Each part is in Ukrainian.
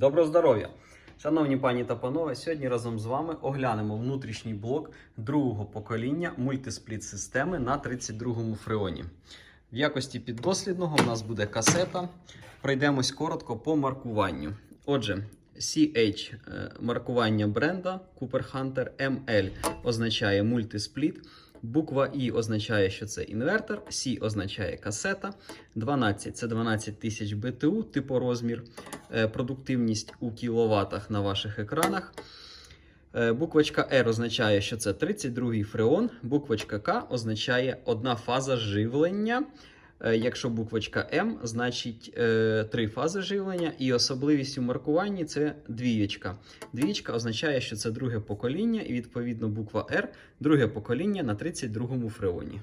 Доброго здоров'я! Шановні пані та панове, сьогодні разом з вами оглянемо внутрішній блок другого покоління мультиспліт системи на 32-му фреоні. В якості піддослідного у нас буде касета. Пройдемось коротко по маркуванню. Отже, CH е, маркування бренда Cooper Hunter ML означає мультиспліт. Буква І означає, що це інвертор, Сі означає касета, 12 це 12 тисяч БТУ, типу розмір, Е, продуктивність у кіловатах на ваших екранах. Е, Буквочка R означає, що це 32-й фреон. Буквочка К означає одна фаза живлення. Е, Якщо буквочка М, значить е, три фази живлення. І особливість у маркуванні це двієчка. Двієчка означає, що це друге покоління, і відповідно буква R друге покоління на 32-му фреоні.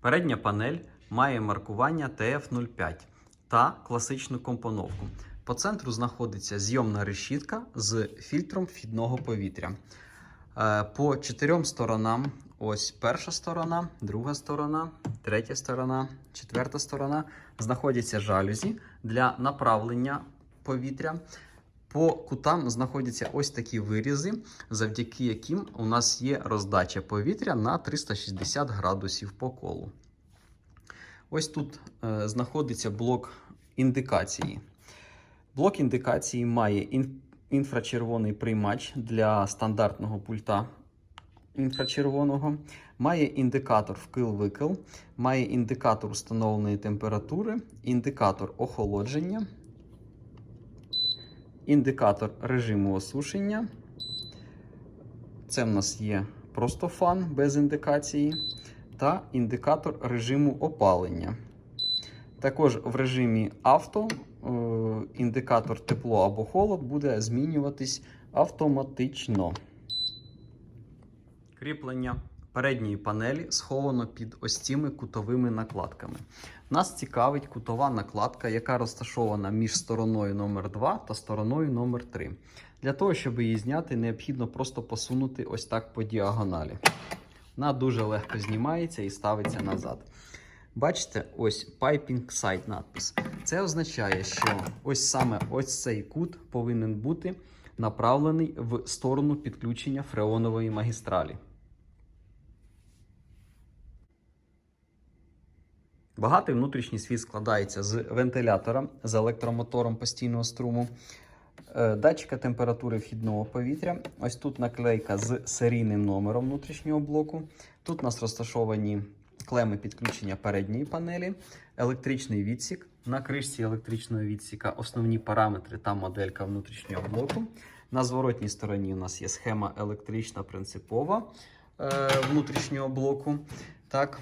Передня панель має маркування TF05 та класичну компоновку. По центру знаходиться зйомна решітка з фільтром вхідного повітря. Е, По чотирьом сторонам: ось перша сторона, друга сторона, третя сторона, четверта сторона знаходяться жалюзі для направлення повітря. По кутам знаходяться ось такі вирізи, завдяки яким у нас є роздача повітря на 360 градусів по колу. Ось тут е, знаходиться блок індикації. Блок індикації має інфрачервоний приймач для стандартного пульта інфрачервоного, має індикатор вкил-викил, має індикатор встановленої температури, індикатор охолодження, індикатор режиму осушення. Це в нас є просто фан без індикації та індикатор режиму опалення. Також в режимі авто е, індикатор тепло або холод буде змінюватись автоматично. Кріплення передньої панелі сховано під ось цими кутовими накладками. Нас цікавить кутова накладка, яка розташована між стороною номер 2 та стороною номер 3 Для того, щоб її зняти, необхідно просто посунути ось так по діагоналі. Вона дуже легко знімається і ставиться назад. Бачите, ось Piping Side надпис. Це означає, що ось саме ось цей кут повинен бути направлений в сторону підключення фреонової магістралі. Багатий внутрішній світ складається з вентилятора з електромотором постійного струму, е, датчика температури вхідного повітря. Ось тут наклейка з серійним номером внутрішнього блоку. Тут у нас розташовані клеми підключення передньої панелі, електричний відсік. На кришці електричного відсіка основні параметри та моделька внутрішнього блоку. На зворотній стороні у нас є схема електрична принципова е, внутрішнього блоку. Так.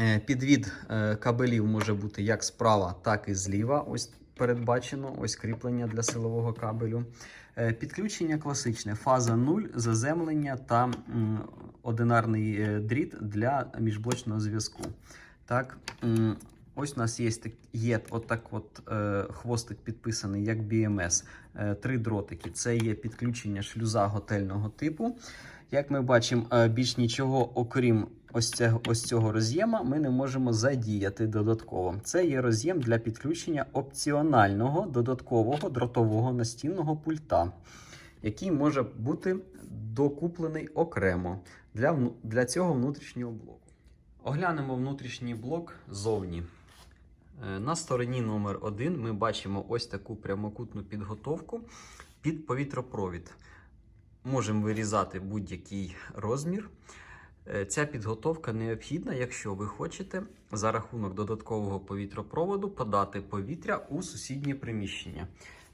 Е, Підвід е, кабелів може бути як справа, так і зліва. Ось передбачено ось кріплення для силового кабелю. Е, Підключення класичне, фаза 0, заземлення та одинарний дріт для міжблочного зв'язку. Так, ось у нас є, є отак от, е, хвостик підписаний як BMS. Е, Три дротики. Це є підключення шлюза готельного типу. Як ми бачимо, е, більш нічого, окрім ось цього, ось цього роз'єма, ми не можемо задіяти додатково. Це є роз'єм для підключення опціонального додаткового дротового настінного пульта, який може бути докуплений окремо для, для цього внутрішнього блоку. Оглянемо внутрішній блок ззовні. Е, На стороні номер 1 ми бачимо ось таку прямокутну підготовку під повітропровід. Можемо вирізати будь-який розмір. Е, Ця підготовка необхідна, якщо ви хочете за рахунок додаткового повітропроводу подати повітря у сусіднє приміщення.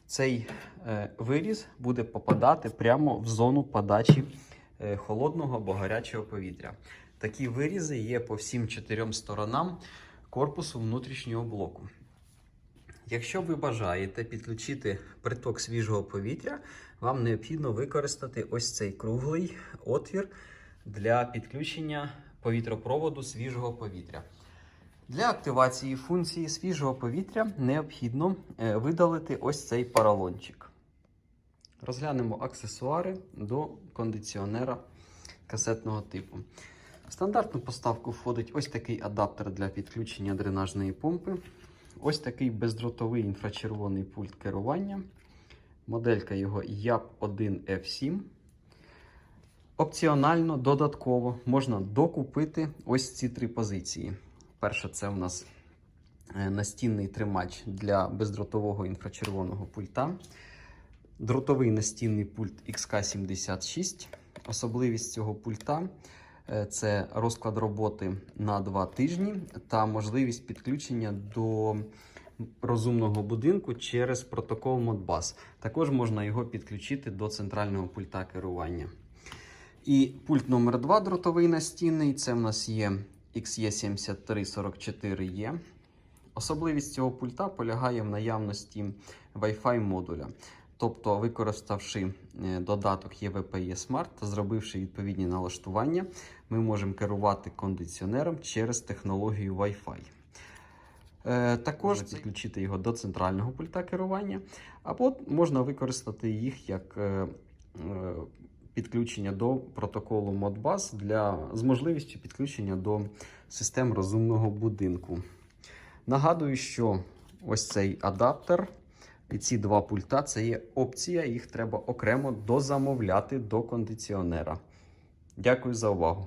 Цей е, виріз буде попадати прямо в зону подачі холодного або гарячого повітря. Такі вирізи є по всім чотирьом сторонам корпусу внутрішнього блоку. Якщо ви бажаєте підключити приток свіжого повітря, вам необхідно використати ось цей круглий отвір для підключення повітропроводу свіжого повітря. Для активації функції свіжого повітря необхідно е, видалити ось цей поролончик. Розглянемо аксесуари до кондиціонера касетного типу. В стандартну поставку входить ось такий адаптер для підключення дренажної помпи. ось такий бездротовий інфрачервоний пульт керування. Моделька його YAP1F7. Опціонально, додатково можна докупити ось ці три позиції. Перше, це у нас е, настінний тримач для бездротового інфрачервоного пульта. Дротовий настінний пульт XK76. Особливість цього пульта це розклад роботи на 2 тижні та можливість підключення до розумного будинку через протокол Modbus. Також можна його підключити до центрального пульта керування. І пульт номер 2 дротовий настінний. Це в нас є XE7344E. Особливість цього пульта полягає в наявності Wi-Fi модуля. Тобто, використавши е, додаток EVPE Smart та зробивши відповідні налаштування, ми можемо керувати кондиціонером через технологію Wi-Fi. Е, Також підключити його до центрального пульта керування, або можна використати їх як е, підключення до протоколу Modbus для, з можливістю підключення до систем розумного будинку. Нагадую, що ось цей адаптер і ці два пульта це є опція, їх треба окремо дозамовляти до кондиціонера. Дякую за увагу.